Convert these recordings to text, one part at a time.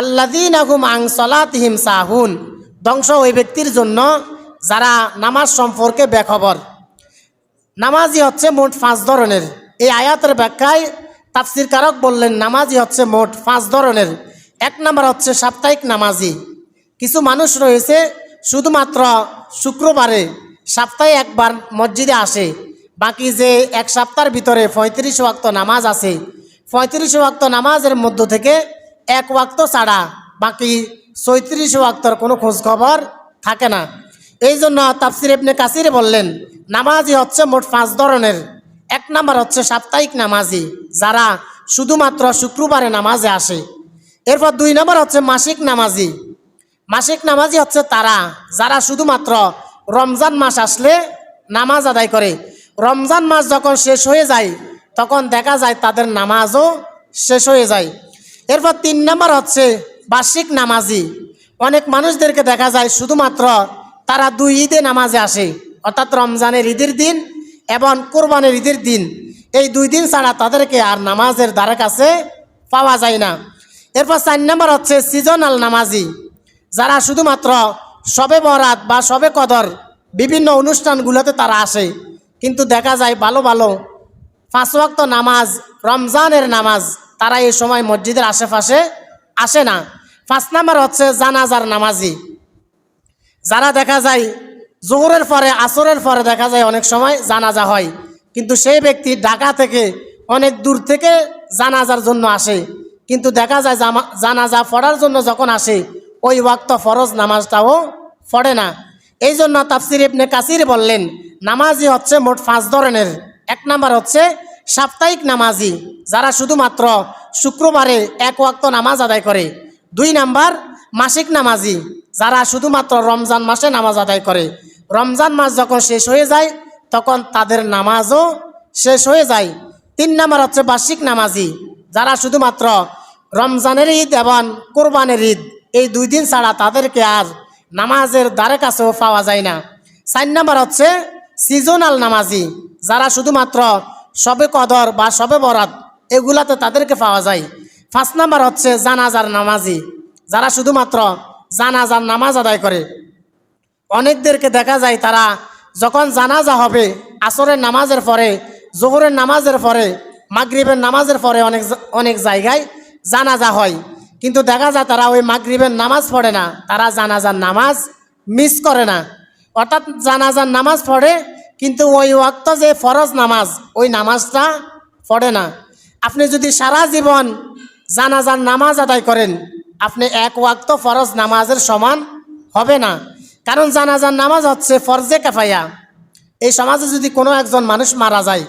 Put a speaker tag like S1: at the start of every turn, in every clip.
S1: আল্লাদিন আগুম আং সাহুন। ধ্বংস ওই ব্যক্তির জন্য যারা নামাজ সম্পর্কে বেখবর। নামাজই হচ্ছে মোট পাঁচ ধরনের। এই আয়াতের ব্যাখ্যায় তাফসির কারক বললেন, নামাজই হচ্ছে মোট পাঁচ ধরনের। এক নম্বর হচ্ছে সাপ্তাহিক নামাজি। কিছু মানুষ রয়েছে, শুধুমাত্র শুক্রবারে সপ্তাহে একবার মসজিদে আসে। বাকি যে এক সপ্তাহের ভিতরে পঁয়ত্রিশ ওয়াক্ত নামাজ আছে, পঁয়ত্রিশ ওয়াক্ত নামাজের মধ্য থেকে এক ওয়াক্ত ছাড়া, বাকি ছয়ত্রিশ ওয়াক্তর কোনো খোঁজখবর থাকে না। এই জন্য তাফসির ইবনে কাসিরে বললেন নামাজি হচ্ছে মোট পাঁচ ধরনের। এক নাম্বার হচ্ছে সাপ্তাহিক নামাজি, যারা শুধুমাত্র শুক্রবারে নামাজে আসে। এরপর দুই নম্বর হচ্ছে মাসিক নামাজি। মাসিক নামাজি হচ্ছে তারা, যারা শুধুমাত্র রমজান মাস আসলে নামাজ আদায় করে। রমজান মাস যখন শেষ হয়ে যায়, তখন দেখা যায় তাদের নামাজও শেষ হয়ে যায়। এরপর তিন নম্বর হচ্ছে বার্ষিক নামাজি। অনেক মানুষদেরকে দেখা যায় শুধুমাত্র তারা দুই ঈদে নামাজে আসে, অর্থাৎ রমজানের ঈদের দিন এবং কোরবানের ঈদের দিন। এই দুই দিন ছাড়া তাদেরকে আর নামাজের দ্বারা কাছে পাওয়া যায় না। এরপর চার নম্বর হচ্ছে সিজনাল নামাজি। যারা শুধুমাত্র সবে বরাত বা সবে কদর বিভিন্ন অনুষ্ঠানগুলোতে তারা আসে, কিন্তু দেখা যায় ভালো ভালো পাঁচ ওয়াক্ত নামাজ, রমজানের নামাজ তারা এই সময় মসজিদের আশেপাশে আসে না। পাঁচ নাম্বার হচ্ছে জানাজার নামাজি। যারা দেখা যায় জোহরের পরে, আসরের পরে দেখা যায় অনেক সময় জানাজা হয়। কিন্তু সেই ব্যক্তি ঢাকা থেকে অনেক দূর থেকে জানাজার জন্য আসে। কিন্তু দেখা যায় জানাজা পড়ার জন্য যখন আসে, ওই ওয়াক্ত ফরজ নামাজটাও পড়ে না। এই জন্য তাফসির ইবনে কাসির বললেন, নামাজি হচ্ছে মোট পাঁচ ধরনের। এক নাম্বার হচ্ছে সাপ্তাহিক নামাজি, যারা শুধুমাত্র শুক্রবারে এক ওয়াক্ত নামাজ আদায় করে। দুই নাম্বার, মাসিক নামাজি, যারা শুধুমাত্র রমজান মাসে নামাজ আদায় করে। রমজান মাস যখন শেষ হয়ে যায়, তখন তাদের নামাজও শেষ হয়ে যায়। তিন নাম্বার হচ্ছে বার্ষিক নামাজি, যারা শুধুমাত্র রমজানের ঈদ এবং কোরবানের ঈদ, এই দুই দিন ছাড়া তাদেরকে আর নামাজের দ্বারে কাছেও পাওয়া যায় না। চার নাম্বার হচ্ছে সিজনাল নামাজি, যারা শুধুমাত্র সবে কদর বা সবে বরাত, এগুলাতে তাদেরকে পাওয়া যায়। পাঁচ নাম্বার হচ্ছে জানাজার নামাজি, যারা শুধুমাত্র জানাজার নামাজ আদায় করে। অনেকদেরকে দেখা যায় তারা যখন জানাজা হবে, আসরের নামাজের পরে, জোহরের নামাজের পরে, মাগরিবের নামাজের পরে অনেক অনেক জায়গায় জানাজা হয়। কিন্তু দেখা যায় তারা ওই মাগরিবের নামাজ পড়ে না, তারা জানাজার নামাজ মিস করে না। অর্থাৎ জানাজার নামাজ পড়ে কিন্তু ওই ওয়াক্ত যে ফরজ নামাজ, ওই নামাজটা পড়ে না। আপনি যদি সারা জীবন জানাজার নামাজ আদায় করেন, আপনি এক ওয়াক্ত ফরজ নামাজের সমান হবে না। কারণ জানাজার নামাজ হচ্ছে ফরজে কাফাইয়া এই সমাজে যদি কোনো একজন মানুষ মারা যায়,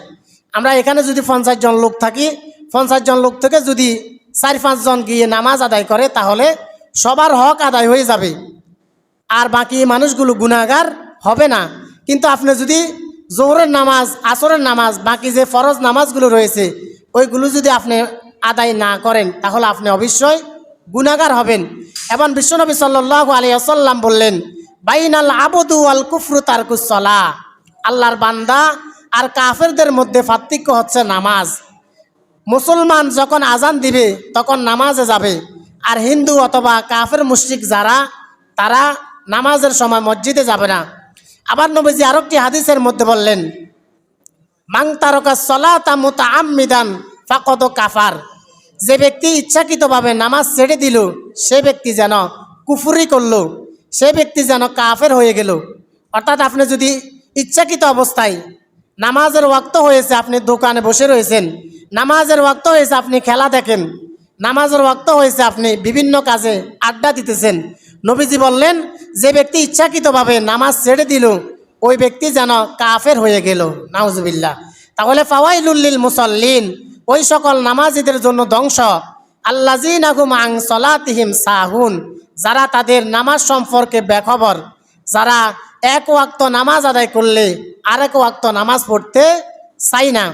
S1: আমরা এখানে যদি পঞ্চাশ জন লোক থাকি, পঞ্চাশ জন লোক থেকে যদি চার পাঁচজন গিয়ে নামাজ আদায় করে, তাহলে সবার হক আদায় হয়ে যাবে। আর বাকি মানুষগুলো গুণাগার হবে না। কিন্তু আপনি যদি জোহরের নামাজ, আসরের নামাজ, বাকি যে ফরজ নামাজগুলো রয়েছে, ওইগুলো যদি আপনি আদায় না করেন, তাহলে আপনি অবশ্যই গুণাগার হবেন। এবং বিশ্বনবী সাল্লাহ আলিয়াসাল্লাম বললেন, বাইনাল আবদু আল কুফরু তারকুসলা আল্লাহর বান্দা আর কাফেরদের মধ্যে পার্থক্য হচ্ছে নামাজ। মুসলমান যখন আজান দিবে, তখন নামাজে যাবে। আর হিন্দু অথবা কাফের মুশরিক যারা, তারা নামাজের সময় মসজিদে যাবে না। আবার নবীজি আরেকটি হাদিসের মধ্যে বললেন মাং তারকা সলাতা মুতা আমিদান ফাকত কাফার। যে ব্যক্তি ইচ্ছাকৃতভাবে নামাজ ছেড়ে দিল, সে ব্যক্তি যেন কুফুরি করল, সে ব্যক্তি যেন কাফের হয়ে গেল। অর্থাৎ আপনি যদি ইচ্ছাকৃত অবস্থায় নামাজের ওয়াক্ত হয়েছে, আপনি দোকানে বসে রয়েছেন, নামাজের ওয়াক্ত হয়েছে, আপনি খেলা দেখেন, নামাজের ওয়াক্ত হয়েছে, আপনি বিভিন্ন কাজে আড্ডা দিতেছেন নবীজি বললেন, যে ব্যক্তি ইচ্ছাকৃতভাবে নামাজ ছেড়ে দিল, ওই ব্যক্তি যেন কাফের হয়ে গেল। নাউজুবিল্লাহ। তাহলে ফাওয়াইলুল্লিল মুসল্লিন, ওই সকল নামাজিদের জন্য ধ্বংস। আল্লাজিন আগুম আং সলাতিহিম সাহুন, যারা তাদের নামাজ সম্পর্কে বেখবর, যারা এক ওয়াক্ত নামাজ আদায় করলে আরেক ওয়াক্ত নামাজ পড়তে চাই না।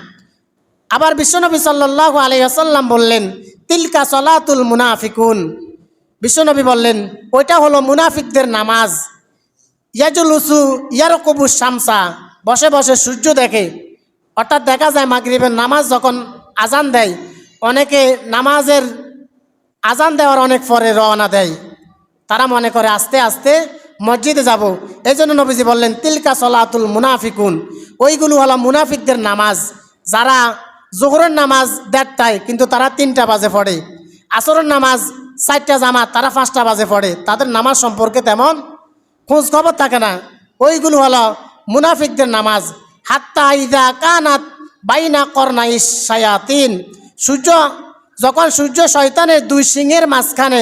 S1: আবার বিশ্বনবী সাল্লাহ আলাইসাল্লাম বললেন, তিলকা সলাতুল মুনাফিকুন। বিশ্বনবী বললেন, ওইটা হলো মুনাফিকদের নামাজ। ইয়াজুলুসু ইয়ারকবু শামসা, বসে বসে সূর্য দেখে। অর্থাৎ দেখা যায় মাগরিবের নামাজ যখন আজান দেয়, অনেকে নামাজের আজান দেওয়ার অনেক পরে রওনা দেয়। তারা মনে করে, আস্তে আস্তে মসজিদে যাব। এই জন্য নবীজি বললেন, তিলকা সলাতুল মুনাফিকুন, ওইগুলো হলো মুনাফিকদের নামাজ। যারা জোহরের নামাজ দেড়টায়, কিন্তু তারা তিনটা বাজে পড়ে। আসরের নামাজ চারটা জামাত, তারা পাঁচটা বাজে পড়ে। তাদের নামাজ সম্পর্কে তেমন খোঁজ খবর থাকে না। ওইগুলো হলো মুনাফিকদের নামাজ। হাত্তা ইদা কানাত বাইনা করনাই সায়াতিন সূর্য, যখন সূর্য শয়তানের দুই সিংহের মাঝখানে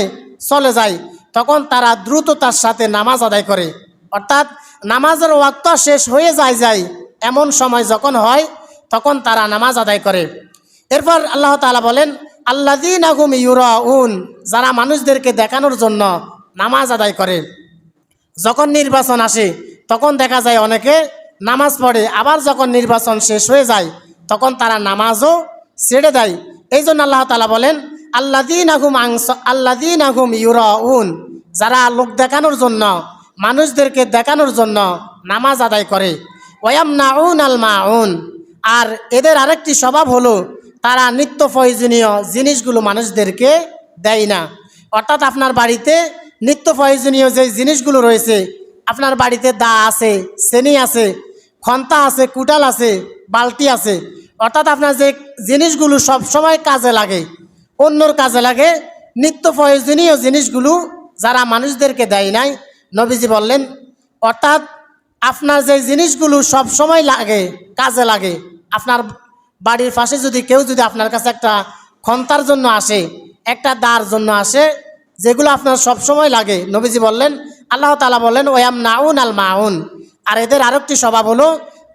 S1: চলে যায়, তখন তারা দ্রুততার সাথে নামাজ আদায় করে। অর্থাৎ নামাজের ওয়াক্ত শেষ হয়ে যায় যায় এমন সময় যখন হয়, তখন তারা নামাজ আদায় করে। এরপর আল্লাহ তালা বলেন আল্লাদিন আগুম ইউরাউন, যারা মানুষদেরকে দেখানোর জন্য নামাজ আদায় করে। যখন নির্বাচন আসে, তখন দেখা যায় অনেকে নামাজ পড়ে, আবার যখন নির্বাচন শেষ হয়ে যায়, তখন তারা নামাজও ছেড়ে দেয়। এই জন্য আল্লাহ তালা বলেন আল্লাদিন আগুম আংস আল্লাদিন আগুম ইউরাউন, যারা লোক দেখানোর জন্য, মানুষদেরকে দেখানোর জন্য নামাজ আদায় করে। ওয়াম না উন আল মাউন, আর এদের আরেকটি স্বভাব হলো তারা নিত্য প্রয়োজনীয় জিনিসগুলো মানুষদেরকে দেয় না। অর্থাৎ আপনার বাড়িতে নিত্য প্রয়োজনীয় যে জিনিসগুলো রয়েছে, আপনার বাড়িতে দা আছে, চেনি আছে, খন্তা আছে কুটাল আছে, বালতি আছে, অর্থাৎ আপনার যে জিনিসগুলো সব সময় কাজে লাগে, অন্যর কাজে লাগে নিত্য প্রয়োজনীয় জিনিসগুলো যারা মানুষদেরকে দেয় নাই, নবীজি বললেন, অর্থাৎ আপনার যে জিনিসগুলো সব সময় লাগে, কাজে লাগে, আপনার বাড়ির পাশে যদি কেউ যদি আপনার কাছে একটা খন্তার জন্য আসে, একটা দার জন্য আসে, যেগুলো আপনার সব সময় লাগে, নবীজি বললেন, আল্লাহ তালা বললেন ওয়াম নাউন আল মাউন। আর এদের আরেকটি স্বভাব হলো,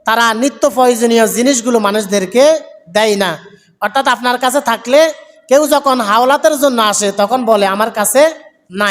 S1: তারা নিত্য প্রয়োজনীয় জিনিসগুলো মানুষদেরকে দেয় না। অর্থাৎ আপনার কাছে থাকলে কেউ যখন হাওলাতের জন্য আসে, তখন বলে, আমার কাছে নাই।